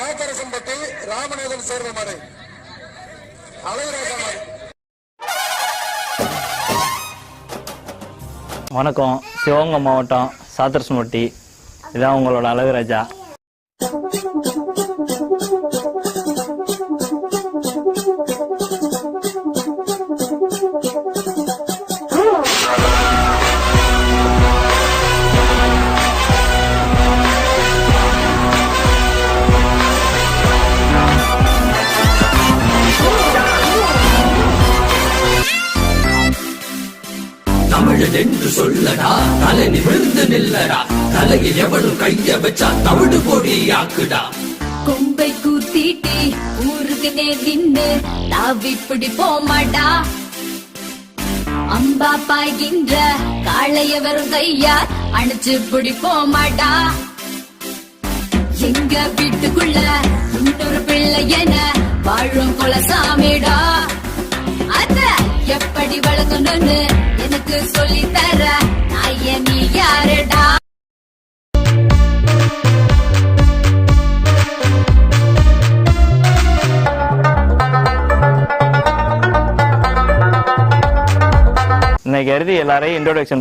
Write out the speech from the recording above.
சாத்தரசம்பட்டி ராமநாதன் சேர்ந்த மாடு அழகுராஜா மாடு வணக்கம். சிவகங்கை மாவட்டம் சாத்திரஸ்மட்டி இதான் உங்களோட அழகுராஜா. தமிழன் என்று சொல்லடா தலை நிமிர்ந்து நில்லடா தலையில் எவனும் கைய வச்சா தமிழ் கொடி ஆக்குடா கொம்பை கூத்திட்டு ஊருக்கு நின்று நின்னு தாவிப்பிடி போமாடா. அம்பா பாய்கின்ற காளைய வரும் கையா அணைச்சு பிடி போமாடா. எங்க வீட்டுக்குள்ள இன்னொரு பிள்ளை என வாழும் குலசாமிடா. அத எப்படி வழங்கணும்னு எனக்கு சொல்லி தர நாய நீ யாருடா இன்னைக்கு எழுதி எல்லாரையும் இன்ட்ரோடக்ஷன்